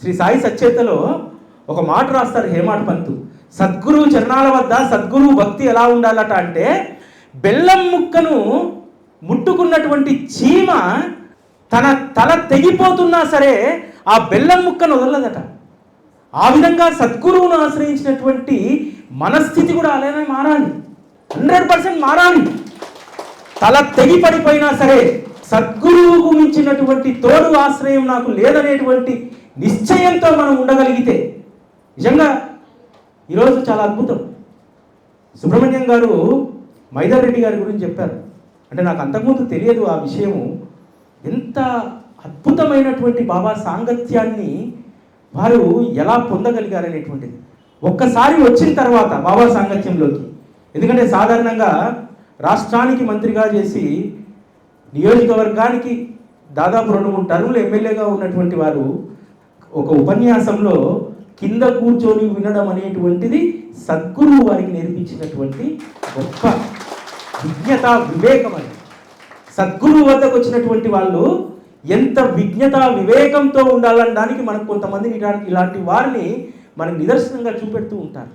శ్రీ సాయి సచేతలో ఒక మాట రాస్తారు హేమాడ్ పంతు. సద్గురువు చరణాల వద్ద సద్గురువు భక్తి ఎలా ఉండాలట అంటే బెల్లం ముక్కను ముట్టుకున్నటువంటి చీమ తన తల తెగిపోతున్నా సరే ఆ బెల్లం ముక్కను వదలదట. ఆ విధంగా సద్గురువును ఆశ్రయించినటువంటి మనస్థితి కూడా అలానే మారాలి. హండ్రెడ్ పర్సెంట్ మారాలి. తల తెగి పడిపోయినా సరే సద్గురువుకు మించినటువంటి తోడు ఆశ్రయం నాకు లేదనేటువంటి నిశ్చయంతో మనం ఉండగలిగితే నిజంగా ఈరోజు చాలా అద్భుతం. సుబ్రహ్మణ్యం గారు మైదర్ రెడ్డి గారి గురించి చెప్పారు. అంటే నాకు అంతకుముందు తెలియదు ఆ విషయము. ఎంత అద్భుతమైనటువంటి బాబా సాంగత్యాన్ని వారు ఎలా పొందగలిగారనేటువంటిది. ఒక్కసారి వచ్చిన తర్వాత బాబా సాంగత్యంలోకి. ఎందుకంటే సాధారణంగా రాష్ట్రానికి మంత్రిగా చేసి నియోజకవర్గానికి దాదాపు రెండు మూడు టర్ములు ఎమ్మెల్యేగా ఉన్నటువంటి వారు ఒక ఉపన్యాసంలో కింద కూర్చొని వినడం అనేటువంటిది సద్గురువు వారికి నేర్పించినటువంటి గొప్ప విజ్ఞత వివేకం అని సద్గురువు వద్దకు వచ్చినటువంటి వాళ్ళు ఎంత విజ్ఞత వివేకంతో ఉండాలనడానికి మనకు కొంతమంది ఇలాంటి ఇలాంటి వారిని మనకు నిదర్శనంగా చూపెడుతూ ఉంటారు.